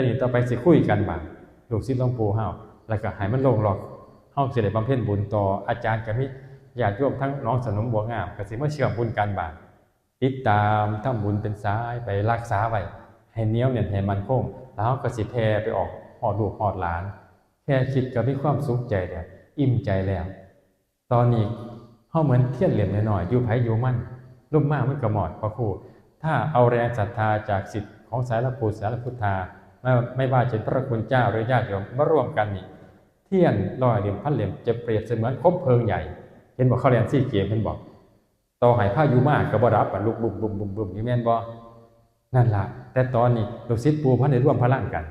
แต่นี่ต่อไปสิคุยกันบาดลูกศิษย์หลวงปู่เฮาแล้วก็ให้มันลงหลอกเฮาสิได้บำเพ็ญบุญต่ออาจารย์กมีญาติโยมทั้งน้องสนมบัวงามก็สิมาเชื่อมบุญกันบาดติดตามทำบุญเป็นสายไปรักษาไว้ให้เนี้ยวแน่นให้มันคงแล้วก็สิแผ่ไปออกฮอดลูกฮอดหลาน แค่คิดก็มีความสุขใจแล้วอิ่มใจแล้ว ตอนนี้เฮาเหมือนเทียนเหรียญน้อยอยู่ไผอยู่มั่นลุ่มมากมันก็หมอดพระครูถ้าเอาแรงศรัทธาจากสิทธิ์ของสายละปูสายละพุทธา ไม่ไม่ว่าจะพระคุณเจ้าหรือญาติโยมมาร่วมกันนี่เทียนลอยเหลี่ยมพันเหลี่ยมจะเปรียบเสมือนคบเพลิงใหญ่ เห็นบอกเขาเรียนซี่เกมเห็นบอกต่อหายผ้าอยู่มากก็บ่รับอะลุกบุบบุบบุบบุบนี่แม่นบ่นั่นล่ะแต่ตอนนี้ลูกศิษย์ปูพันได้ร่วมพลังกัน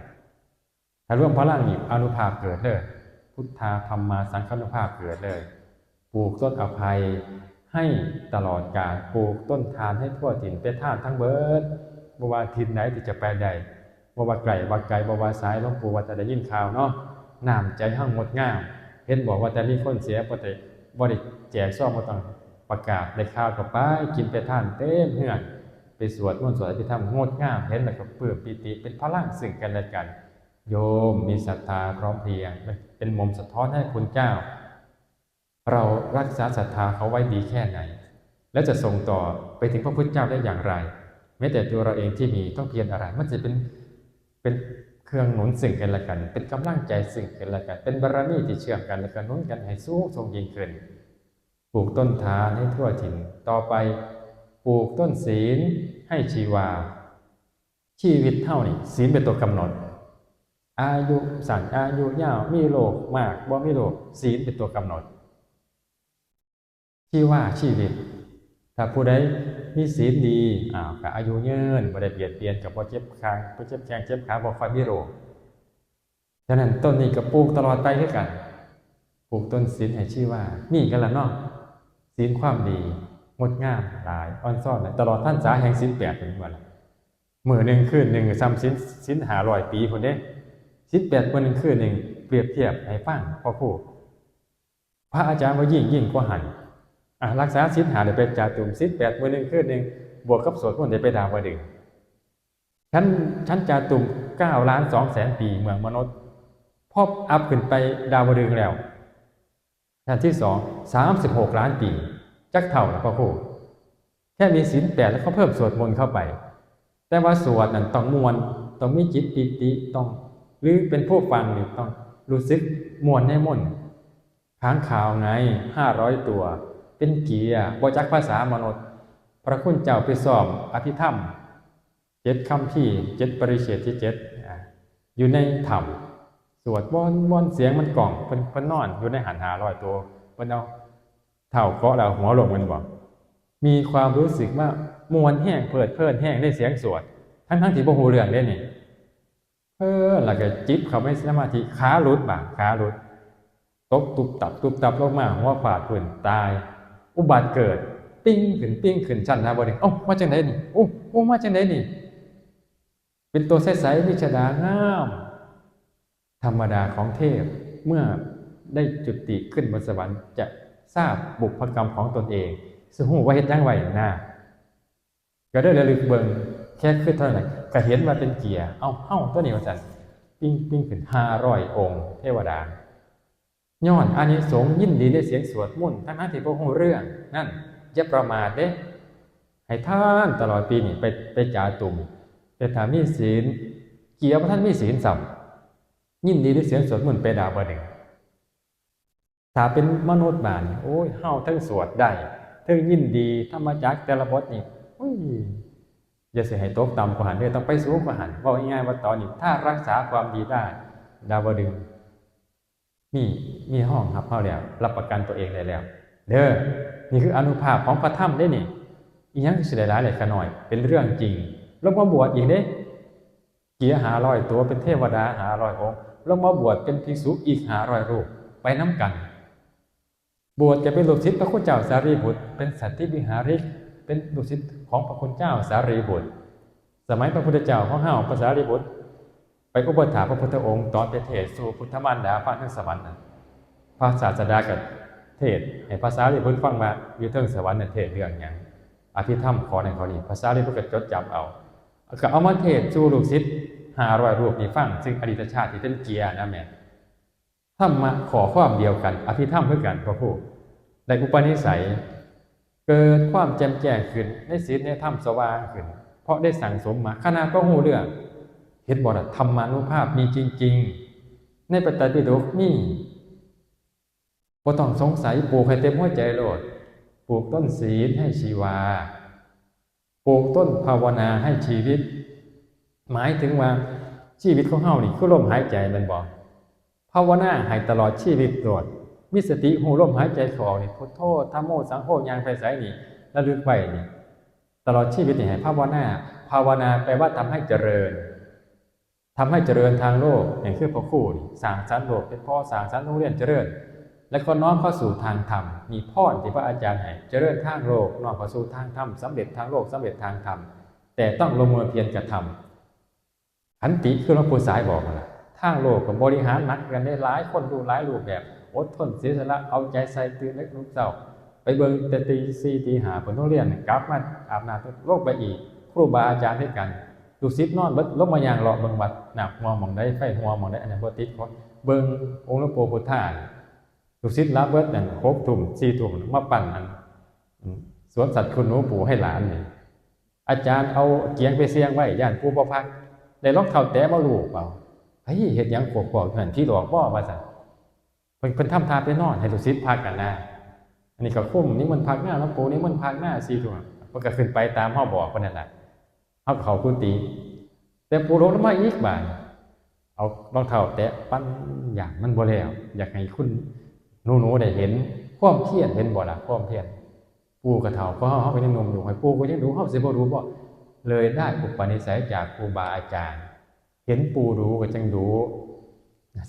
ถ้าร่วมพลังนี่อนุภาพเกิดเลยพุทธาธรรมมาสังฆานุภาพเกิดเลยปลูกต้นอภัยให้ตลอดกาลปลูกต้นทานให้ทั่วถิ่นเป็นทานทั้งเบิดบ่ว่าทิศไหนที่จะไปได้ บ่ว่าไกลว่าไกลบ่ว่าซ้ายหลวงปู่ว่าแต่ได้ยินข่าวเนาะน้ำใจห้างงดงามเห็นบอกว่าแต่มีคนเสียบ่ได้บ่ได้แจกซ่อมบ่ต้องประกาศได้ข่าวกับไปกินไปทานเต็มเฮือนไปสวดมนต์สวดอภิธรรมงดงามเห็นแล้วก็เปลื้มปิติเป็นพลังซึ่งกันและกัน โยมมีศรัทธาพร้อมเพรียงเป็นมุมสะท้อนให้คุณเจ้า เรารักษาศรัทธาเขาไว้ดีแค่ไหน และจะส่งต่อไปถึงพระพุทธเจ้าได้อย่างไรแม้แต่ตัวเราเองที่มีต้องเพียรอะไรมันจะเป็น เป็นเครื่องหนุนสิ่งกันและกัน เป็นกำลังใจสิ่งกันและกัน เป็นบารมีที่เชื่อมกันและกันนุนกันให้สู้ทรงยิ่งขึ้นปลูกต้นทานให้ทั่วถิ่นต่อไปปลูกต้นศีลให้ชีวา ชีวิตเท่านี่ศีลเป็นตัวกำหนด อายุสั้นอายุยาวมีโรคมากบ่มีโรคศีลเป็นตัวกำหนด ที่ว่าชีวิต ถ้าผู้ใดมีศีลดีอ้าวก็อายุยืนบ่ได้เบียดเบียนกับบ่เจ็บคางบ่เจ็บแขงเจ็บขาบ่ค่อยมีโรคฉะนั้นต้นนี้ก็ปลูกตลอดไปคือกันปลูกต้นศีลให้ชื่อว่ามีกันละเนาะศีลความดีงดงามหลายอ่อนซ่อนตลอดท่านสาแห่งศีลแปดเป็นว่าล่ะมื้อหนึ่งคืนหนึ่งซ้ำศีลศีล500ปีพุ่นเด้ศีลแปดมื้อหนึ่งคืนหนึ่งเปรียบเทียบให้ฟังพ่อครูพระอาจารย์ว่ายิ่งยิ่งกว่าหัน อะรักษาศีลหาเดี๋ยวไปจาตุ่มศีลแปดมือหนึ่งคืนหนึ่งบวกกับสวดมนต์เดี๋ยวไปดาวดึงชั้นชั้นจาตุ่มเก้าล้านสองแสนปีเมืองมนุษย์พอบอัพขึ้นไปดาวดึงแล้วชั้นที่สองสามสิบหกล้านปี จักเท่าแล้วพ่อครูแค่มีศีลแปดแล้วเขาเพิ่มสวดมนต์เข้าไป แต่ว่าสวดนั้นต้องมวนต้องมีจิตปิติต้อง หรือเป็นผู้ฟังนี่ต้องรู้สึกมวนในมนต์ค้างข่าวไงห้าร้อยตัว เป็นเกียร์บจักภาษามนุษย์ พระคุณเจ้าไปสอบอภิธรรมเจ็ดคำพี่เจ็ดปริเฉดที่เจ็ดอยู่ในธรรมสวดบอนบอนเสียงมันกล่องเพิ่นเพิ่นนอนอยู่ในหันหาลอยตัวเพิ่นเอาเท่าเกาะแล้วหัวลงมันบอกมีความรู้สึกว่ามวนแห้งเพิดเพลินแห้งได้เสียงสวด ทั้งทั้งที่บ่ฮู้เรื่องเด้นี่เออแล้วก็จิบเขาไปสมาธิขาลุดบ่าขาลุดตกตุบตับตุบตับลงมาหัวฟาดพื้นตาย อุบัติเกิด ปิ้งขึ้นปิ้งขึ้นชั้นนะบ่นี่เอ้ามาจังไดนี่โอ้โอ้มาจังไดนี่ เป็นตัวใสๆวิชดางาม ธรรมดาของเทพเมื่อได้จุติขึ้นบนสวรรค์จะทราบบุพกรรมของตนเองซึ่งหูว่าเฮ็ดจังไว้นะก็ได้ระลึกเบิ่งแค่ขึ้นเท่านั้นก็เห็นว่าเป็นเกียร์เอ้าเอ้าตัวนี้ว่าซั่นปิ้งปิ้งขึ้น500องค์ เทวดา ย้อนอานิสงส์ยินดีในเสียงสวดมนต์ทั้งนั้นที่พวกหูเรื่องนั่นอย่าประมาทเด้ให้ท่านตลอดปีนี่ไปไปจ่าตุ่มไปถามมีศีล เกี่ยวกับท่านมีศีลสัมยินดีในเสียงสวดมนต์ไปดาวบดึงถ้าเป็นมนุษย์บานโอ้ยเฮาทั้งสวดได้ทั้งยินดีธรรมจักแต่ละบทนี่โอ้ยอย่าเสียให้ตกต่ำกว่าหันเด้ต้องไปสูงกว่าหันว่าง่ายๆว่าตอนนี้ถ้ารักษาความดีได้ดาวดึง มีมีห้องครับเข้าแล้วรับประกันตัวเองได้แล้ว เด้อนี่คืออนุภาพของพระธรรมได้นี่อีหยังสิได้หลายเลยขน่อย เป็นเรื่องจริงลงมาบวชอีกเด้เกียหารอยตัวเป็นเทวดาหารอยองค์ลงมาบวชเป็นภิกษุอีกหารอยรูปไปน้ำกัน บวชจะเป็นลูกศิษย์พระคุณเจ้าสารีบุตร เป็นสัตธิวิหาริก เป็นลูกศิษย์ของพระคุณเจ้าสารีบุตร สมัยพระพุทธเจ้าของเฮาพระสารีบุตร ไปอุปถัมภ์พระพุทธองค์ ตอนไปเทศสู่พุทธมารดาฟังทั้งสวรรค์นะพระศาสดากับเทศให้ภาษาลิบุตรฟังว่าอยู่เทิงสวรรค์น่ะเทศเรื่องหยังอภิธรรมขอในข้อนี้ภาษาลิบุตรก็จดจำเอาก็เอามาเทศสู่ลูกศิษย์หาร้อยรูปนี่ฟังซึ่งอดีตชาติที่เป็นเกียร์นะแม่ธรรมะขอความเดียวกัน อภิธรรมเพื่อกันพระผู้ได้อุปนิสัย เกิดความแจ่มแจ้งขึ้นในศีลในธรรมสว่างขึ้น เพราะได้สั่งสมมาขนาดก็หูเรื่อง เห็นบทธรรมานุภาพมีจริง ๆ ในปฏิปิฎกมีบ่ต้องสงสัยปลูกให้เต็มหัวใจโลดปลูกต้นศีลให้ชีวา ปลูกต้นภาวนาให้ชีวิต หมายถึงว่าชีวิตของเฮานี่คือลมหายใจมันบอกภาวนาให้ตลอดชีวิตโลดมีสติหูลมหายใจเขาออกนี่พุทโธธัมโมสังโฆยางไฟไสนี่ระลึกไว้นี่ตลอดชีวิตนี่ให้ภาวนา ภาวนาแปลว่าทำให้เจริญ ทำให้เจริญทางโลกอย่างคือพระคู่สร้างสรรโลกเป็นพ่อสร้างสรรโรงเรียนเจริญ และก็น้อมเข้าสู่ทางธรรมมีพ่รที่พระอาจารย์ให้เจริญทางโลกน้อมเข้าสู่ทางธรรมสำเร็จทางโลกสำเร็จทางธรรมแต่ต้องลงมือเพียรกระทำขันติคือหลวงปู่สายบอกนั่นล่ะทางโลกกับบริหารหนักกันได้หลายคนดูหลายรูปแบบอดทนเสียสละเอาใจใส่ตื่นเล็กนุกเจ้าไปเบิ่งแต่ตีสี่ตีหาผลต้องเรียนกลับมาอาบน้ำโลกไปอีก ครูบาอาจารย์ด้วยกัน ลูกศิษย์นอนเบิดลบมายางรอเบิ่งวัดหนักมองมองได้ไฟหัวมองได้อันนั้นบ่ติดคนเบิ่งองค์หลวงปู่พุทธาลูกศิษย์รับเบิดนั่นครบทุ่มสี่ทุ่มมาปั่นอันสวนสัตว์คุณหนูปู่ให้หลานนี่อาจารย์เอาเกียงไปเสียงไว้ย่านปู่บ่พักได้รองเท้าแตะมาลูกเปล่าเฮ้ยเฮ็ดหยังกวกๆนั่นที่หลอกบ่ว่าซั่นเพิ่นเพิ่นทำทาไปนอนให้ลูกศิษย์พักกันนะอันนี้ก็คุ้มนี่มันพักหน้าแล้วปูนี่มันพักหน้าสี่ถุงมันก็ขึ้นไปตามห้อบอกคนนั่นแหละ เขาเขากุฏิแต่ปูลงมาอีกบานเอารองเท้าแตะปั้นอย่างมันบ่แล้ว อยากให้คุณหนูหนูๆได้เห็นความเพียรเห็นบ่ละความเพียรปูกระเถาเพราะเขาเป็นหนุ่มอยู่ให้ปูก็ยังดูเขาสิบ่รู้บ่เลยได้อุปนิสัยจากครูบาอาจารย์ เห็นปูรู้ก็จังดู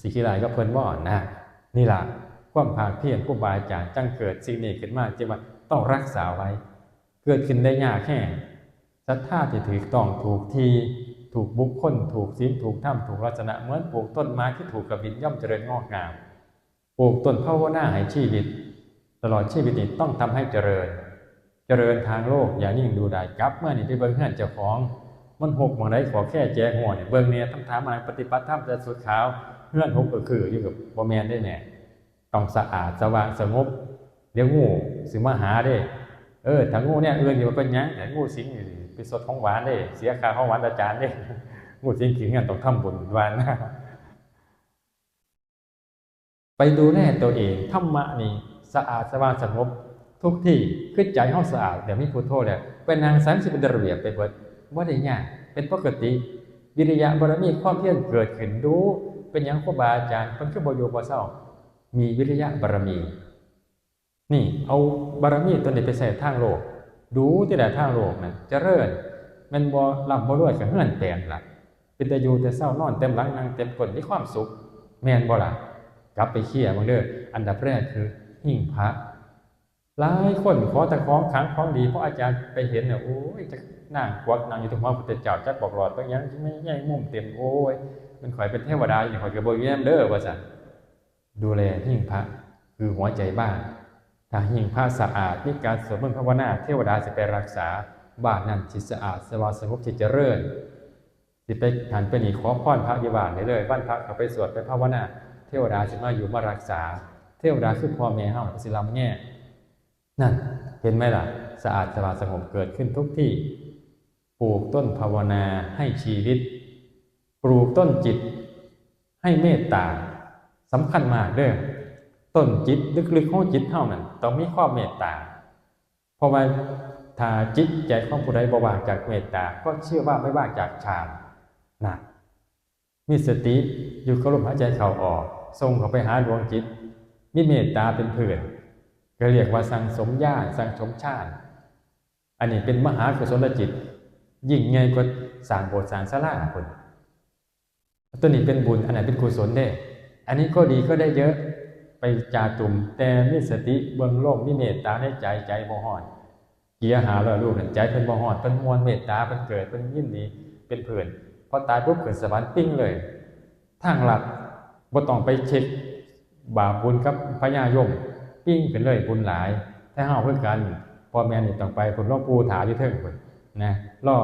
สิขีลายก็เพิ่นบ่นะนี่ล่ะความภาคเพียรครูบาอาจารย์จังเกิดสิ่งนี้ขึ้นมาจึงว่าต้องรักษาไว้ เกิดขึ้นได้ยากแค่ ศรัทธาที่ถูกต้องถูกทีถูกบุคคล ถูกศีลถูกธรรมถูกลักษณะเหมือนปลูกต้นไม้ที่ถูกกระบินย่อมเจริญงอกงามปลูกต้นภาวนาให้ชีวิต ตลอดชีวิตนี้ต้องทำให้เจริญ เจริญทางโลกอย่านิ่งดูได้กลับเมื่อนี่ไปเบิ่งเฮือนเจ้าของ มันหกหมองไดขอแค่แจกหัวเนี่ยเบิ่งเนี่ยต้องถามอะไรปฏิบัติธรรมแต่สุดขาวเฮือนหกก็คืออยู่กับบ่แมนได้แน่ต้องสะอาดสว่างสงบเดี๋ยวงูสิมาหาเด้ เออถ้างูเนี่ยเอื่นอยู่เป็นยังแต่งูสิงนี่ ไปสดของหวานเด้เสียค่าของหวานอาจารย์เด้งูสิงขิงกันต้องทำบุญหวานนะไปดูแลตัวเองธรรมะนี่สะอาดสว่างสงบทุกที่คือใจห้องสะอาดเดี๋ยวมีพุทโธเนี่ยเป็นนางสันสิเป็นระเบียบไปเบิดว่าได้ยากเป็นปกติวิริยะบารมีความเพียรเกิดขึ้นดูเป็นหยังครูบาอาจารย์เพิ่นคือบ่อยู่บ่เศร้ามีวิริยะบารมี นี่เอาบารมีตัวนี้ไปใส่ทางโลก ดูที่ใดทางโลกนั่นเจริญแมันบ่ลำบ่รวยกับเฮือนแปลนล่ะ เป็นแต่อยู่แต่เศร้านอนเต็มหลังนั่งเต็มก้นมีความสุข แม่นบ่ล่ะกลับไปเคลียบังเด้ออันดับแรกคือหิ้งพระหลายคนขอแต่ของขังของดีเพราะอาจารย์ไปเห็นเนี่ยโอ้ยจะนั่งควักนั่งอยู่ตรงหัวพุทธเจ้าจักบอกหลอดไปยังไม่ใหญ่มุมเต็มโอ้ยมันข่อยเป็นเทวดาอยู่ข่อยก็บ่อยู่แนมเด้อว่าซั่นดูแลหิ้งพระคือหัวใจบ้าน ถ้าหิ้งพระสะอาดมีการสวดมนต์ภาวนาเทวดาจะไปรักษาบ้านนั้นจิตสะอาดสว่างสงบจิตเจริญสิไปหันไปนี่ขอพรพระยาบานได้เลยบ้านพระเขาไปสวดไปภาวนาเทวดาจะมาอยู่มารักษา เทวดาคือพ่อแม่เฮาสิลำแง่นั่นเห็นไหมล่ะ สะอาดสว่างสงบเกิดขึ้นทุกที่ปลูกต้นภาวนาให้ชีวิต ปลูกต้นจิตให้เมตตาสำคัญมากเด้อ ต้นจิตลึกๆของจิตเท่านั้นต้องมีความเมตตา เพราะว่าถ้าจิตใจของผู้ใดบ่ว่างจากเมตตา ก็เชื่อว่าไม่ว่างจากฌานนะมีสติอยู่กับลมหายใจเข้าออกส่งเข้าไปหาดวงจิต มีเมตตาเป็นเพื่อนก็เรียกว่าสังสมญาสังสมชาติ อันนี้เป็นมหากุศลจิต ยิ่งใหญ่กว่าสร้างโบสถ์สร้างศาลาคนตัวนี้เป็นบุญ อันไหนเป็นกุศลเด้ อันนี้ก็ดีก็ได้เยอะ ไปจาตุ่มแต่มีสติเบิ่งโลกมีเมตตาในใจใจบ่ฮอดเกียร์หาแล้วลูกนั่นใจเป็นบ่ฮอดเป็นมวลเมตตาเป็นเกิดเป็นยินดีเป็นเพื่อนพอตายปุ๊บเกิดสวรรค์ปิ้งเลยทางหลักบ่ต้องไปเช็คบาปบุญกับพญายมปิ้งขึ้นเลยบุญหลาย ถ้าเฮาเพื่อกันพ่อแม่นี่ต้องไปพุ่นลวงปู่ถาอยู่เทิงพุ่นนะล่อ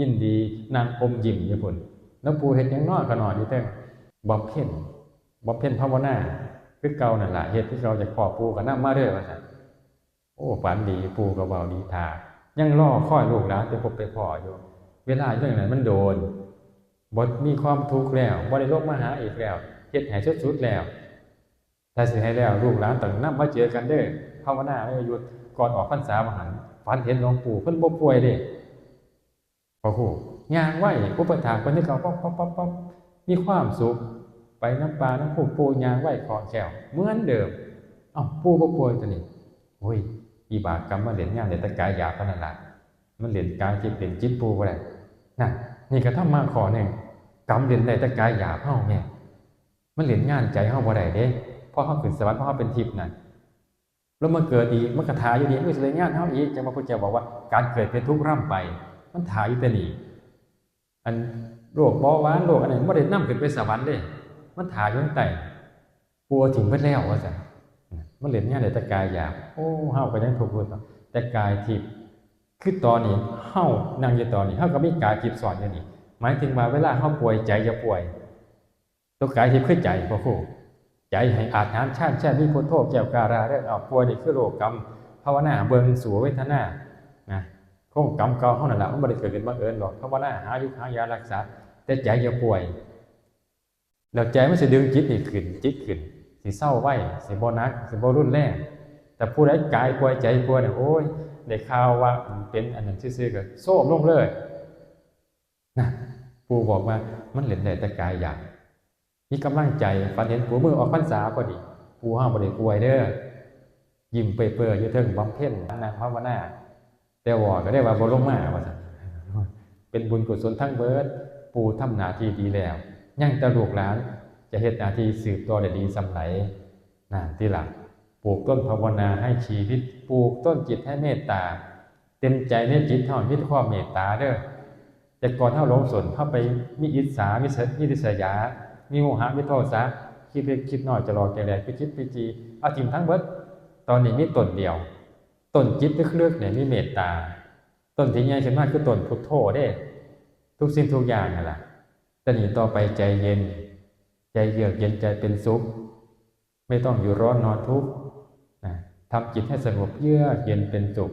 ยินดีนางอมยิ้มอยู่พุ่นแล้วปูเฮ็ดยังน้อก็นอนอยู่เทิงบำเพ็ญบำเพ็ญภาวนา คือเก่านั่นแหละเฮ็ดที่เราจะขอปู่ก็นำมาเด้อว่าซั่นโอ้ฝันดีปู่ก็เว้าดีท่ายังรอคอยลูกหลานไปพบไปพ้ออยู่ เวลาอยู่อย่างนั้นมันโดนบ่มีความทุกข์แล้วบ่ได้ลงมาหาอีกแล้วเฮ็ดให้สุดๆแล้วถ้าสิให้แล้วลูกหลานต้องนำมาเจอกันเด้อภาวนาให้หยุดก่อนออกพรรษามาหันฝันเห็นหลวงปู่เพิ่นบ่ป่วยเด้พอฮู้ย่างไหวอุปถากเพิ่นนึกเอาป๊อปป๊อปป๊อปมีความสุข ไปน้ำปลาน้ำผู้ปูยางไหวคอแก้วเหมือนเดิมเอ้าปู่บ่ป่วยตัวนี้โอ้ยอีบากกรรมมาเล่นงานในตะกายหยาบเท่านั้นละมันเล่นกายจิตเล่นจิตปู่บ่ได้นั่นนี่ก็ทำมาขอหนึ่งกรรมเล่นในตะกายหยาเฮาแม่มันเล่นงานใจเฮาบ่ได้เด้พราะเขาขึ้นสวรรค์เพราะเขาเป็นทิพย์นั่นแล้วมาเกิดอีกมันก็ถ่าอยู่ดีมันจะเลยงานเขาอีกจังมาพุทธเจ้าบอกว่าการเกิดเป็นทุกข์ร่ำไป มันถ่ายอยู่แต่นี่อันโรคเบาหวานโรคอันไหนไม่ได้นำขึ้นไปสวรรค์เลย มันถ่ายอยู่ตั้งแต่ปัวถิ่มไปแล้วว่าจ้ะมันเหรียญงานในแต่กายหยาบโอ้เฮาก็ยังถูกพูดแต่กายทิพย์คือตอนนี้เฮานั่งอยู่ตอนนี้เฮาก็มีกายทิพย์สอนอยู่นี่หมายถึงว่าเวลาเฮาป่วยใจจะป่วยตัวกายทิพย์คือใจพ่อครูใจให้อาจน้ำชาติแช่มีพุทโธแก้วการาเรื่องเอาป่วยนี่คือโรคกรรมภาวนาเบิ่งสู่เวทนานะคงกรรมเก่าเฮานั่นล่ะมันบ่ได้เกิดขึ้นบังเอิญหรอกภาวนาหายุหายารักษา แต่ใจอย่าป่วย แล้วใจมันสิดึงจิตนี่ขึ้นจิตขึ้นสิเศร้าไหวสิบ่นักสิบ่รุนแรงแต่ผู้ใดกายป่วยใจป่วยเนี่ยโอ้ยได้ข่าวว่าเป็นอันนั้นซื่อๆก็โซ่ลงเลยนะปู่บอกว่ามันเหล่นแต่กายอยางมีกำลังใจฝันเห็นผัวมือออกพรรษาพอดีปูห้ามบริป่วยเด้อยิ้มเปื่อยๆอยู่เทิงบำเพ็ญนางภาวนาแต่ว่าก็ได้ว่าบ่ลงมาว่าซั่นเป็นบุญกุศลทั้งเบิดปูทำหน้าที่ดีแล้ว ยังต่ลูกหลาน จะเฮ็ดหน้าทีสืบต่อได้ดีสำไหนนั่นที่หลักปลูกต้นภาวนาให้ชีวิต ปลูกต้นจิตให้เมตตา เต็มใจในจิตเท่ามีความเมตตาเด้อแต่ก่อนเท่าหลงสนเข้าไปมีอิจฉามีเสมีริษยา มีโมหะมีโทสะคิดเล็กคิดน้อยจะรอแกแลไปคิดไปจีเอาทิมทั้งเบิดตอนนี้มีต้นเดียวต้นจิตเลึกๆเนี่ยมีเมตตาต้นที่ใหญ่ขึ้นมากคือต้นพุทโธเด้ ทุกสิ่งทุกอย่างนั่นแหละ แต่นี่ต่อไปใจเย็น ใจเยือกเย็นใจเป็นสุข ไม่ต้องอยู่ร้อนนอนทุกข์นะทำจิตให้สงบเยือกเย็นเป็นสุข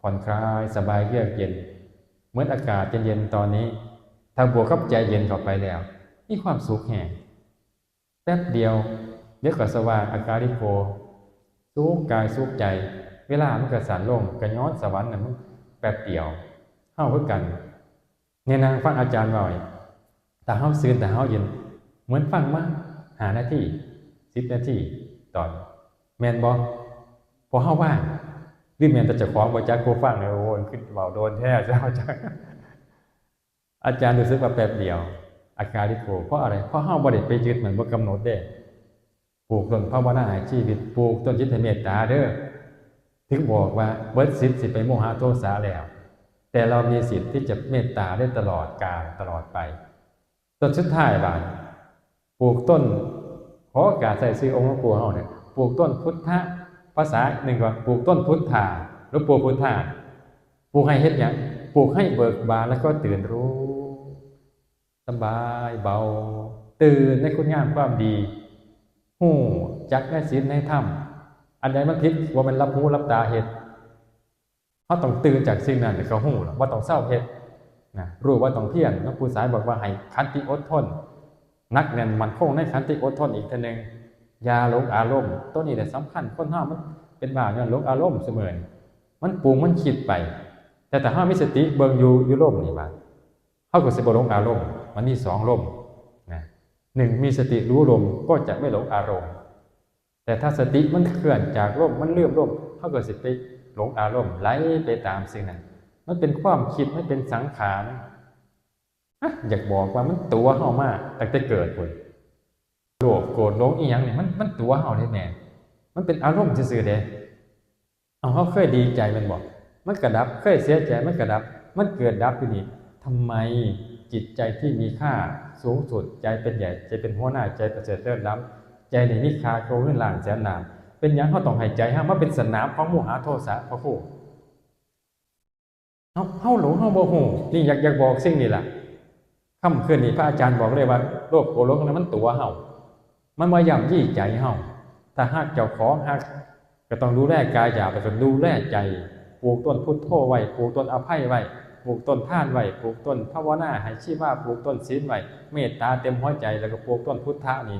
ผ่อนคลายสบายเยือกเย็น เหมือนอากาศเย็นๆตอนนี้ ถ้าบวกกับใจเย็นเข้าไปแล้ว มีความสุขแห่งแป๊บเดียวเดี๋ยวก็สว่างอาการิโกสุขกายสุขใจ เวลามันก็สั่นลงก็ย้อนสวรรค์น่ะมันแป๊บเดียวเฮาคือกันเนี่ยนางฟังอาจารย์ว่าไว้แต่เฮาซื่นแต่เฮาเย็น เหมือนฟังมาหาหน้าที่สิบนาทีตอนแมนบ่พอเฮาว่างหรือแมนแต่จะของบ่จักกูฟังเลยโอ้ยขึ้นเว้าโดนแท้เจ้าจักอาจารย์รู้สึกว่าแป๊บเดียว อาการลิโกเพราะอะไรเพราะเฮาบ่ได้ไปยึดเหมือนบ่กำหนดเด้ปลูกต้นภาวนาชีวิตปลูกต้นจิตเมตตาเด้อถึงบอกว่าเบิดสิทธิ์สิไปโมหะโทสะแล้ว แต่เรามีสิทธิ์ที่จะเมตตาได้ตลอดกาลตลอดไป ต้นสุดท้ายบาดปลูกต้นขอโอกาสใส่ซื้อองค์หลวงปู่เฮาเนี่ยปลูกต้นพุทธะภาษาหนึ่งว่าปลูกต้นพุทธาหรือปลูกพุทธาปลูกให้เฮ็ดหยังปลูกให้เบิกบานแล้วก็ตื่นรู้สบายเบา ตื่นในคุณงามความดีหูจักในศีลในธรรมอันใดมันผิดว่ามันรับหูรับตาเห็ดเขาต้องตื่นจากสิ่งนั้นแต่เขาหูหรอว่าต้องเศร้าเห็ด นะรู้ว่าต้องเพียรน้องปูสายบอกว่าให้ขันติอดทน นักแน่นมันคงในขันติอดทนอีกทีหนึ่งยาลงอารมณ์ตัวนี้แหละสำคัญคนห้ามันเป็นบ้าเนี่ยลงอารมณ์เสมอมันปรุงมันคิดไป แต่แต่ห้ามิสติเบิงอยู่อยู่ลมนี่บ้าเขาก็สิบหลงอารมณ์มันมีสองลมนะหนึ่งมีสติรู้ลมก็จะไม่หลงอารมณ์ แต่ถ้าสติมันเคลื่อนจากลมมันเลื่อมลมเขาก็สิไปหลงอารมณ์ไหลไปตามสิ่งนั้น มันเป็นความคิดมันเป็นสังขารอยากบอกว่ามันตัวเฮามากตั้งแต่เกิดคนโลภโกรธหลงอีหยังเนี่ยมันมันตัวเฮาแน่มันเป็นอารมณ์ซื่อๆเด้เอาเขาเคยดีใจมันบอกมันกระดับเคยเสียใจมันกระดับ มันเกิดดับอยู่นี่ทำไมจิตใจที่มีค่าสูงสุดใจเป็นใหญ่ใจเป็นหัวหน้าใจประเสริฐเลิศล้ำใจในมีค่าโกเงินล้านแสนนามเป็นยังเขาต้องให้ใจฮะมาเป็นสนามของโมหะโทสะพระผู้เฮาเฮาหลงเฮาบ่ฮู้นี่อยากอยากบอกสิ่งนี้ล่ะค่ำคืนนี้พระอาจารย์บอกเลยว่าโรคโกโลกนั้นมันตัวเฮามันมาย่ำยี่ใจเฮาถ้าหากเจ้าของหากก็ต้องดูแลกายอย่าไปจนดูแลใจปลูกต้นพุทโธไว้ปลูกต้นอภัยไว้ปลูกต้นท่านไว้ปลูกต้นภาวนาให้ชีว่าปลูกต้นศีลไว้เมตตาเต็มหัวใจแล้วก็ปลูกต้นพุทธะนี่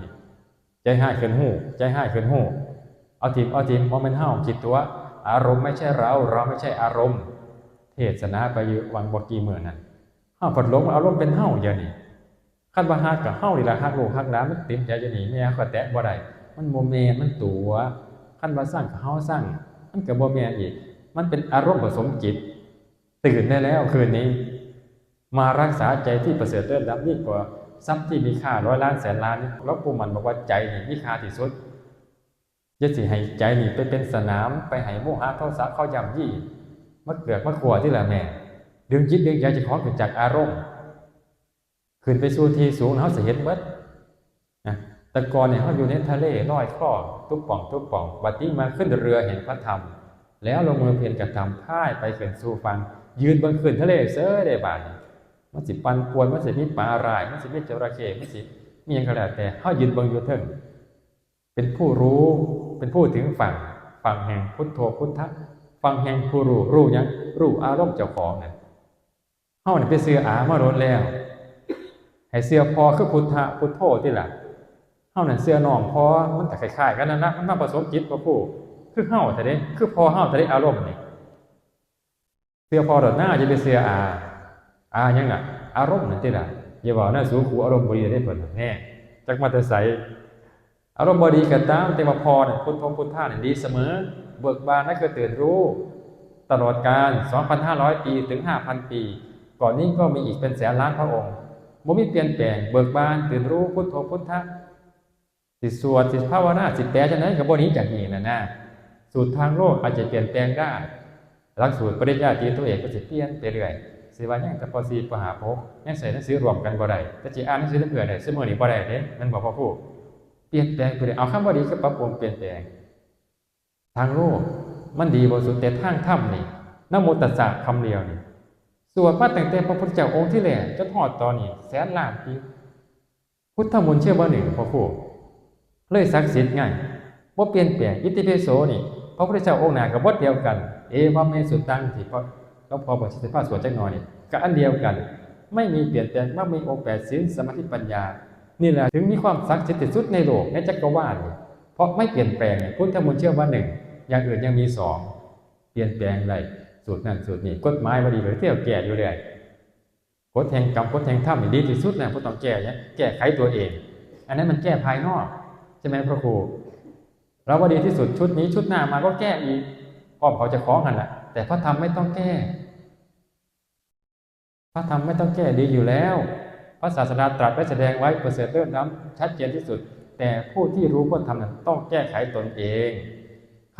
ใจให้ขึ้นหูใจให้ขึ้นหูเอาทีมเอาทีมเพราะมันเฮาจิตตัว อารมณ์ไม่ใช่เรา เราไม่ใช่อารมณ์ เทศนาไปอยู่วันบกี่เมื่อนั้นเฮาผดลงอารมณ์เป็นเฮาอย่านี้คันว่าฮักกับเฮานี่ล่ะฮักโลกฮักหลานมันต็มใจจะหนีแม่ก็แตะบ่ได้มันโมเมนมันตัวคันว่าสร้างกับเฮาสร้างมันก็บ่แม่นอีก มันเป็นอารมณ์ผสมจิต ตื่นได้แล้วคืนนี้ มารักษาใจที่ประเสริฐเลิศล้ำยิ่งกว่าทรัพย์ที่มีค่าร้อยล้านแสนล้านนี่หลวงปู่มันบอกว่าใจนี่มีค่าที่สุดอย่าสิให้ใจนี่ไปเป็นสนามไปให้โมหะโทสะเข้าย่ำยี่ มาเกิดมาขัวที่ละแม่ ดึงจิตดึงใจจะของขึ้นจากอารมณ์ขึ้นไปสู่ที่สูงเขาเสิเห็นเบิดนะแต่ก่อนเนี่ยเขาอยู่ในทะเลลอยคลอทุกป่องทุกป่องบัดนี้มาขึ้นเรือเห็นพระธรรม แล้วลงมือเพียรกระทำพ่ายไปขึ้นสู่ฟัง ยืนบนขึ้นทะเลเสือได้บาดนี้มันสิปันปวนมันสิมีปลาลายมันสิมีจระเข้มันสิมีอย่างก็แล้วแต่เขายืนเบงอยู่เทิงเป็นผู้รู้เป็นผู้ถึงฝั่งฝั่งแห่งพุทโธพุทธะ ฝั่งแห่งผู้รู้รู้ยังรู้อารมณ์เจ้าของนั่นเฮานี่ไปเสืออามาโดนแล้ว ให้เสือพอคือพุทธะพุทโธที่ล่ะเฮานั่นเสือน้องพอมันก็คล้ายๆกันนั่นนะมันมาผสมจิตกับผู้คือเฮาแต่เด้คือพอเฮาแต่เด้อารมณ์นี่เสือพอดอกหน้าจะไปเสืออาอายังน่ะ อารมณ์นั่นที่ล่ะอย่าบอกนะสูขูอารมณ์บ่ดีได้เพิ่นแน่จักมาแต่ไสอารมณ์บ่ดีก็ตามแต่ว่าพอน่ะพุทโธพุทธะนี่ดีเสมอ เบิกบานนั่นคือตื่นรู้ ตลอดการ 2,500 ปีถึง 5,000 ปี ก่อนนี้ก็มีอีกเป็นแสนล้านพระองค์บ่มีเปลี่ยนแปลงเบิกบานตื่นรู้พุทโธพุทธะสิสวดสิภาวนาสิแปลจังได๋ก็บ่หนี้จากนี้น่ะนะสูตรทางโลกอาจจะเปลี่ยนแปลงได้หลักสูตรปริญญาตรีตัวเอกก็สิเปลี่ยนไปเรื่อยสิว่ายังแต่ป .4 ป .5 พกยังใส่หนังสือรวมกันบ่ได้แต่สิอ่านหนังสือเพื่อได้ซุมื้อนี้บ่ได้เด้มันบ่พอพูดเปลี่ยนแปลงไปเรื่อยเอาคำว่าดีก็ปรับปรุงเปลี่ยนแปลงางโลกมันดีบ่สุดแต่ทางธรรมนี่นโมตัสสะคำเดียวนี่สวดมาตั้งแต่พระพุทธเจ้าองค์ที่แรกจนฮอดตอนนี้แสนล้านปีพุทธมนต์เชื่อบ่หนึ่งพอพูดเลยศักดิ์สิทธิ์ง่ายบ่เปลี่ยนแปลงอิติปิโสนี่พระพุทธเจ้าองค์หนาก็บ่เดียวกัน เอวะเมสุตังที่พระหลวงพ่อบอกสิทธิภาพสวดจักหน่อยนี่ก็อันเดียวกัน ไม่มีเปลี่ยนแปลงไม่มีองค์แปดศีลสมาธิปัญญา นี่แหละถึงมีความศักดิ์สิทธิ์ที่สุดในโลกในจักรวาลเพราะไม่เปลี่ยนแปลงนี่พุทธมนต์เชื่อว่าหนึ่ง อย่างอื่นยังมีสองเปลี่ยนแปลงอะไรสูตรนั่นสูตรนี้กฎหมายบดีเลยเที่ยวแก่อยู่เลยกฎแห่งกรรมกฎแห่งธรรมนี่ดีที่สุดนะผู้ต้องแก้เนี่ยแก้ไขตัวเอง อันนั้นมันแก้ภายนอกใช่ไหมพระครูเราว่าดีที่สุดชุดนี้ชุดหน้ามาก็แก้อีกพร้อมเขาจะคล้องกันแหละแต่พระธรรมไม่ต้องแก้ พระธรรมไม่ต้องแก้ดีอยู่แล้ว พระศาสดาตรัสไว้แสดงไว้ประเสริฐเลิศล้ำชัดเจนที่สุด แต่ผู้ที่รู้พ้นธรรมนั้นต้องแก้ไขตนเอง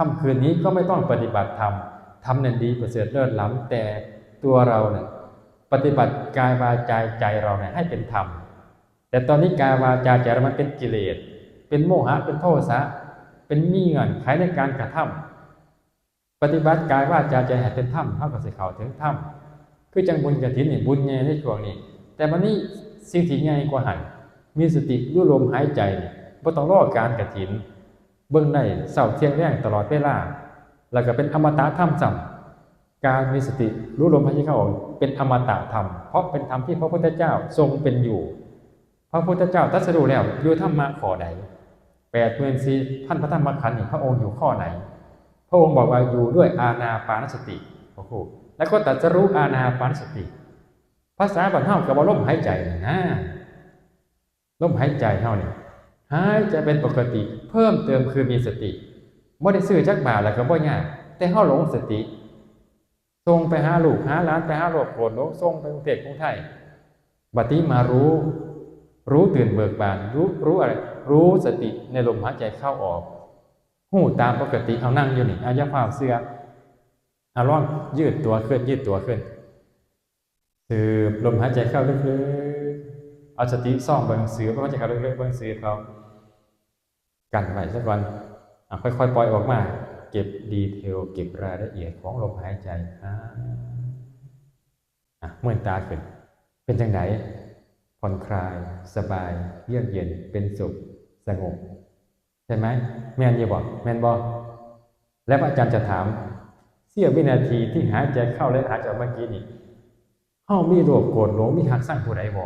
ค่ำคืนนี้ก็ไม่ต้องปฏิบัติธรรมทำนั้นดีประเสริฐเลิศล้ำแต่ตัวเราเนี่ยปฏิบัติกายวาจาใจเราเนี่ยให้เป็นธรรม แต่ตอนนี้กายวาจาใจเรามันเป็นกิเลส เป็นโมหะเป็นโทสะเป็นมีเงื่อนไขในการกระทำปฏิบัติกายวาจาใจให้เป็นธรรมเท่ากับสิเขาถึงธรรมคือจังบุญกระถินนี่บุญใหญ่ในช่วงนี้ แต่วันนี้สิ่งที่ใหญ่กว่าหันมีสติรู้ลมหายใจเนี่ยบ่ต้องรอการกระถิน เบื้องในเศร้าเที่ยงแรงตลอดเวลา แล้วก็เป็นอมตะธรรมจำการมีสติรู้ลมหายใจเข้าออกเป็นอมตะธรรม เพราะเป็นธรรมที่พระพุทธเจ้าทรงเป็นอยู่ พระพุทธเจ้าตรัสรู้แล้วอยู่ธรรมะข้อใดแปดหมื่นสี่พันพระธรรมขันธ์นี่พระองค์อยู่ข้อไหน พระองค์บอกว่าอยู่ด้วยอาณาปานสติโอ้โหแล้วก็ตรัสรู้อาณาปานสติ ภาษาบันเฮากับว่าลมหายใจนะลมหายใจเฮาเนี่ย หายใจเป็นปกติ เพิ่มเติมคือมีสติบ่ได้ซื้อจักบาทแล้วก็บ่ยากแต่เฮาหลงสติส่งไปหาลูกหาหลานไปหาโลกโกรธโลกส่งไปกรุงเทพกรุงไทยบัดนี้มารู้ รู้ตื่นเบิกบาน รู้รู้อะไร รู้สติในลมหายใจเข้าออกหูตามปกติเอานั่งอยู่นี่อายาภาเสื้อเอาล่องยืดตัวขึ้นยืดตัวขึ้นสืบลมหายใจเข้าลึกๆเอาสติซ่องเบิงสืบลมหายใจเข้าลึกๆเบิงสืบเขา กันไว้สักวันค่อยๆปล่อยออกมา เก็บดีเทลเก็บรายละเอียดของลมหายใจอะเมื่อตาขึ้น เป็นจังไหนผ่อนคลาย สบาย เยือกเย็นเป็นสุขสงบใช่ไหมแม่นยี่บอกแม่นบอกแล้วพระอาจารย์จะถาม เสี้ยววินาทีที่หายใจเข้าและหายใจออกเมื่อกี้นี่เฮามีโรคโกรธหลงมีหักสร้างผู้ใดบ่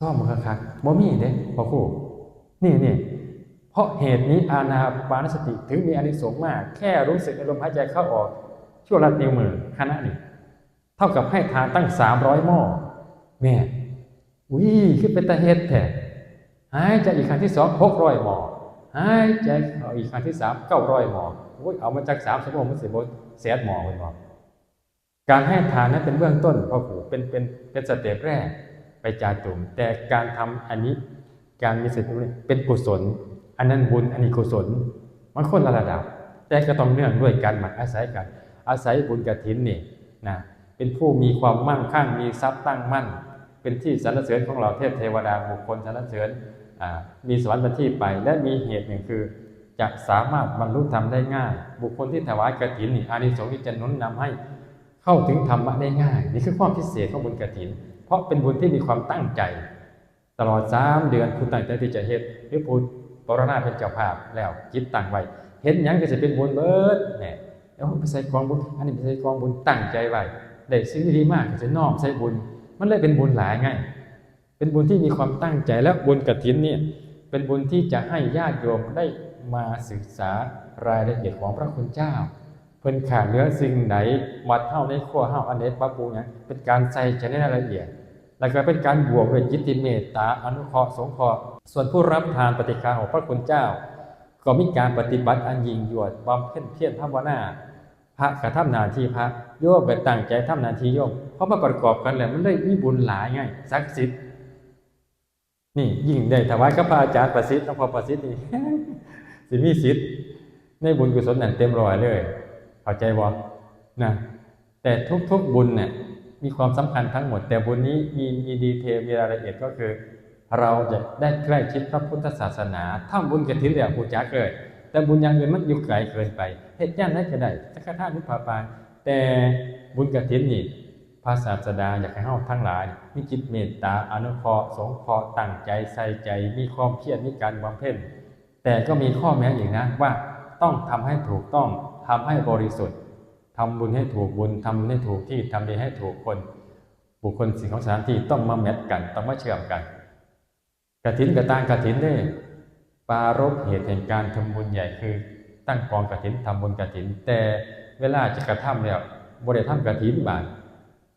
ซ่อมคักคักๆบ่มีเด้พ่อครูนี่นี่ เพราะเหตุนี้อาณาปานสติถึงมีอานิสงส์มาก แค่รู้สึกในลมหายใจเข้าออก ชั่วลัดนิ้วมือขณะนี้เท่ากับให้ทานตั้ง300หม้อแม่อุ้ยคือเป็นตาเฮ็ดแท้หายใจอีกครั้งที่สอง600หม้อหายใจเข้าอีกครั้งที่สาม900หม้อโอ้ยเอามาจาก3ชั่วโมงมันสิบ่แสนหม้อเพิ่นบอการให้ทานนั้นเป็นเบื้องต้นพ่อปู่เป็นเป็นเป็นสเต็ปแรกไปจาตุ่มแต่การทำอันนี้การมีสติเป็นกุศล อันนั้นบุญอันนี้กุศล มันคนละระดับ แต่ก็ต้องเนื่องด้วยการหมั่นอาศัยกัน อาศัยบุญกฐินนี่นะเป็นผู้มีความมั่งคั่งมีทรัพย์ตั้งมั่น เป็นที่สรรเสริญของเราเทพเทวดาบุคคลสรรเสริญมีสวรรค์เป็นที่ไป และมีเหตุหนึ่งคือจะสามารถบรรลุธรรมได้ง่าย บุคคลที่ถวายกฐินนี่อานิสงส์จะนุนนำให้เข้าถึงธรรมะได้ง่าย นี่คือความพิเศษของบุญกฐิน เพราะเป็นบุญที่มีความตั้งใจ ตลอดสามเดือนคุณตั้งใจที่จะเฮ็ดหรือพูด ปรณาเป็นเจ้าภาพแล้วจิตตั้งไว้ เห็นหยังก็จะเป็นบุญเบิดแหน่แล้วไปใส่กองบุญอันนี้ไปใส่กองบุญตั้งใจไว้ได้สิ่งที่ดีมากก็จะน้อมใส่บุญ มันเลยเป็นบุญหลายไงเป็นบุญที่มีความตั้งใจและบุญกฐินเนี่ยเป็นบุญที่จะให้ญาติโยมได้มาศึกษารายละเอียดของพระคุณเจ้า เพิ่นขาดเหลือสิ่งไหนวัดเฮาในครัวเฮาอันใดปรับปรุงหยังเป็นการใส่ใจในรายละเอียด แล้วก็เป็นการบวกด้วยจิตติเมตตาอนุเคราะห์สงเคราะห์ ส่วนผู้รับทานปฏิฆาของพระคุณเจ้า ก็มีการปฏิบัติอันยิ่งยวดบำเพ็ญเพียรภาวนาพระกระทำนาทีพระโยมก็ตั้งใจทำนาทีโยมเพราะมาประกอบกันแล้วมันได้มีบุญหลายไงศักดิ์สิทธิ์นี่ยิ่งได้ถวายกับพระอาจารย์ประสิทธิ์หลวงพ่อประสิทธิ์นี่สิมีสิทธิ์ในบุญกุศลนั่นเต็มร้อยเลยเข้าใจบ่นะแต่ทุกๆบุญเนี่ยมีความสำคัญทั้งหมด แต่บุญนี้มีมีดีเทลมีรายละเอียดก็คือ เราจะได้ใกล้ชิดพระพุทธศาสนาถ้าบุญกฐินแล้วผู้จักเลยแต่บุญอย่างอื่นมันอยู่ไกลเกินไปเฮ็ดย่านนั้นก็ได้สักท่านนิพพาน แต่บุญกฐินนี่พระศาสดาอยากให้เฮาทั้งหลาย มีจิตเมตตาอนุเคราะห์สงเคราะห์ตั้งใจใส่ใจ มีความเพียรมีการบำเพ็ญแต่ก็มีข้อแม้อีกนะว่าต้องทำให้ถูกต้องทำให้บริสุทธิ์ทำบุญให้ถูกบุญทำบุญให้ถูกที่ทำดีให้ถูกคน บุคคลสิ่งของสถานที่ต้องมาแมทกัน ต้องมาเชื่อมกัน กฐินกับตางกฐินได้ปารบเหตุแห่งการทำบุญใหญ่คือ ตั้งกองกฐินทำบุญกฐิน แต่เวลาจะกระทำแล้วบริทำกฐินบาท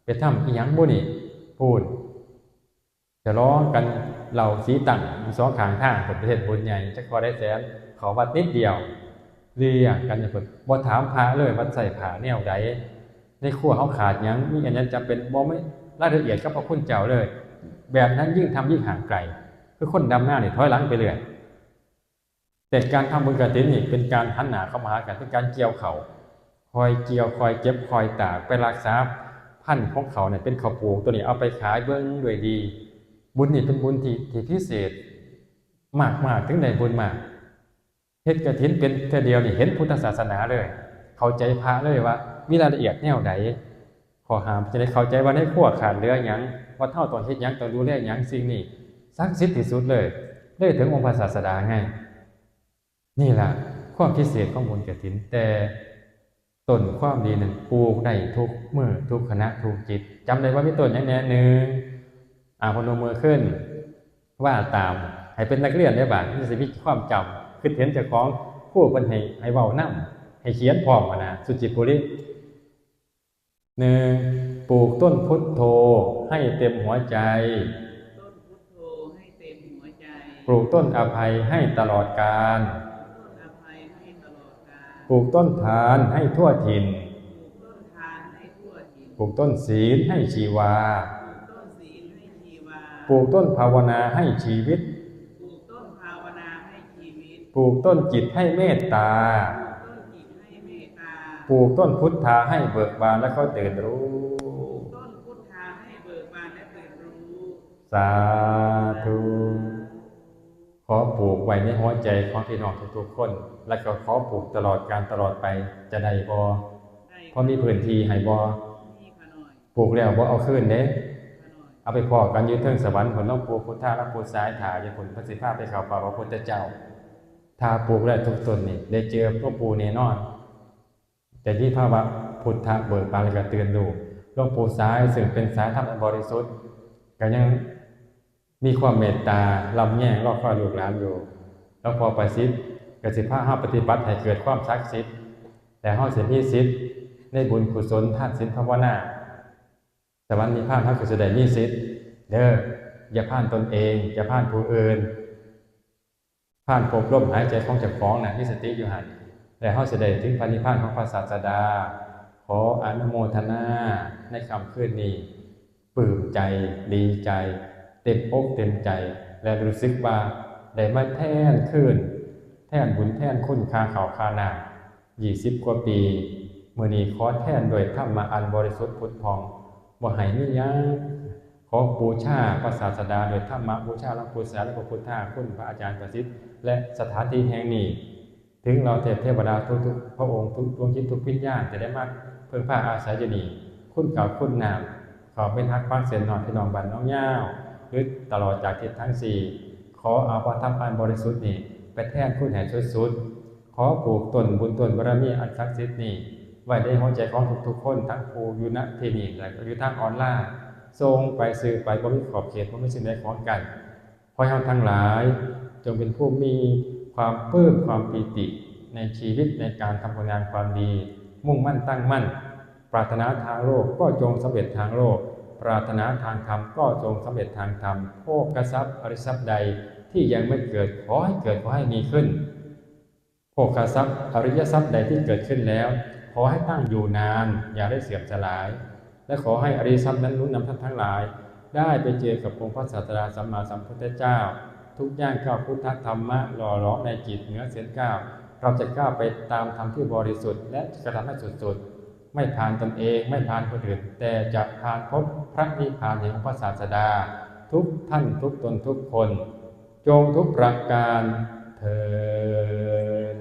ไปทำอีหยังบุนี่พูดจะร้องกันเหล่าสีตังมีสองขางทางผลประเทศบุญใหญ่จะขอได้แสนขอวัดนิดเดียวเรียกกันอย่างเพิ่นบ่ถามพระเลยว่าใส่ผาแนวใดในครัวเขาขาดยังมีอันนั้นจำเป็นบ่ไม่รายละเอียดกับพระคุณเจ้าเลย แบบนั้นยิ่งทำยิ่งห่างไกล คือคนดำหน้าเนี่ยถอยหลังไปเรื่อยแต่การทำบุญกฐินนี่เป็นการหันหน้าเข้ามาหากันเป็นการเกี่ยวเขาคอยเกี่ยวคอยเก็บคอยตากไปรักษาพันธุ์ของเขาเนี่ยเป็นข้าวปลูกตัวนี้เอาไปขายเบิ้งด้วยดี บุญนี่เป็นบุญที่ที่พิเศษ มากมากๆถึงในบุญมากเฮ็ดกฐินเป็นเท่เดียวนี่เห็นพุทธศาสนาเลย เข้าใจพระเลยว่ามีรายละเอียดแนวใดขอหามจะได้เข้าใจว่าในขั้วขาดเหลือยังว่าเท่าตอนเฮ็ดยังต้องดูแลยังสิ่งนี้ ศักดิ์สิทธิ์ที่สุดเลยเลยถึงองค์พระศาสดาไงนี่แหละความพิเศษของบุญกฐิน แต่ต้นความดีนั้นปลูกได้ทุกมือทุกคณะทุกจิตจำได้ว่ามีต้นอย่างแน่หนึ่งอ่าพนมมือขึ้น ว่าตามให้เป็นนักเรียนได้บ้างมันจะมีความจำคือเห็นจ้าของผู้เป็นให้ให้เว้านํให้เขียนพร้อมนะสุจิตปุริหนึ่งปลูกต้นพุทโธให้เต็มหัวใจ ต้นพุทโธให้เต็มหัวใจ ปลูกต้นอภัยให้ตลอดกาลต้นอภัยให้ตลอดกาลปลูกต้นทานให้ทั่วถิ่น ปลูกต้นทานให้ทั่วถิ่นปลูกต้นศีลให้ชีวาปลูกต้นศีลให้ชีวา ปลูกต้นภาวนาให้ชีวิตปลูกต้นภาวนาให้ชีวิตปลูกต้นจิตให้เมตตาปลูกต้นจิตให้เมตตา ปลูกต้นพุทธาให้เบิกบานและเขาตื่นรู้ปลูกต้นพุทธาให้เบิกบานและตื่นรู้สาธุ ขอปลูกไว้ในหัวใจของพี่น้องทุกๆคน และก็ขอปลูกตลอดการตลอดไปจะได้บอได้พอมีพื้นที่ให้บอนี่ขะหน่อยปลูกแล้วบ่เอาคืนเด้ขะหน่อยเเอาไปพอกันอยืนเทิงสวรรค์ผลหลวงปู่พุทธาและปู่สายถ่ายผลพระสิภาพไปเข้าป่าพระพุทธเจ้า ถ้าปลูกได้ทุกต้นนี่ได้เจอพวกปู่แน่นอน แต่ที่ภาวะพุทธะเบิกบานและก็เตือนดูหลวงปู่สายซึ่งเป็นสายธรรมอันบริสุทธิ์ก็ยัง มีความเมตตาลำแง่งรอบคอยลูกหลานอยู่ แล้วพอประสิทธิ์กสิภาห้าปฏิบัติให้เกิดความศักดิ์สิทธิ์แต่ห้าเสียมีสิทธิ์ในบุญกุศลทานศีลภาวนาสวรรค์นิพานเฮาก็จะได้มีสิทธิ์เด้ออย่าผ่านตนเอง อย่าผ่านผู้อื่นผ่านภพลมหายใจของเจ้าของน่ะมีสติอยู่หันและเฮาสิได้ถึงพระนิพานของพระศาสดา ขออนุโมทนาในค่ำคืนนี้ปลื้มใจดีใจ เต็มอกเต็มใจ และรู้สึกว่าได้มาแทนคืนแทนบุญแทนคุณค่าเขาคาหน้า20กว่าปีเมื้อนี้ขอแทนโดยธรรมอันบริสุทธิ์ผุดพองบ่ให้มีหยังขอบูชาพระศาสดาโดยธรรมบูชาหลวงปู่สาและพระพุทธาคุณพระอาจารย์ประสิทธิ์และสถานที่แห่งนี้ถึงเราเทพเทวดาทุกๆพระองค์ทุกดวงจิตทุกวิญญาณจะได้มาเพิ่งพาอาศัยอยู่นี่คุณเก่าคุณนามขอเป็นฮักฟังเสียนนอนพี่น้องบันน้องย่าว หรือตลอดจากทิศทั้งสี่ขอเอาพระธรรมอันบริสุทธิ์นี้ไปแทนคุณแห่งสุดๆขอปลูกตนบุญตนบารมีอันศักดิ์สิทธิ์นี้ไว้ในหัวใจของทุกๆคนทั้งผู้อยู่ณที่นี่และก็อยู่ทางออนไลน์ทรงไปสื่อไปบ่มีขอบเขตบ่มีสิ่งใดของกันขอให้เราทั้งหลาย จงเป็นผู้มีความปลื้มความปีติในชีวิตในการทำผลงานความดี มุ่งมั่นตั้งมั่น ปรารถนาทางโลกก็จงสำเร็จทางโลก ปรารถนาทางธรรมก็จงสำเร็จทางธรรมโภกทรัพย์อริทรัพย์ใดที่ยังไม่เกิดขอให้เกิดขอให้มีขึ้นโภคทรัพย์อริยทรัพย์ใดที่เกิดขึ้นแล้ว ขอให้ตั้งอยู่นานอย่าได้เสื่อมสลาย และขอให้อริยทรัพย์นั้นหนุนนำท่านทั้งหลาย ได้ไปเจอกับองค์พระศาสดาสัมมาสัมพุทธเจ้า ทุกย่างก้าวพุทธธรรมะหล่อหลอมในจิตเนื้อเสียนก้าวเราจะก้าวไปตามธรรมที่บริสุทธิ์และจะทำให้สุดๆ ไม่ผ่านตนเองไม่ผ่านคนอื่น แต่จะผ่านพบพระนิพพานแห่งพระศาสดา ทุกท่านทุกตนทุกคน จงทุกประการเถิด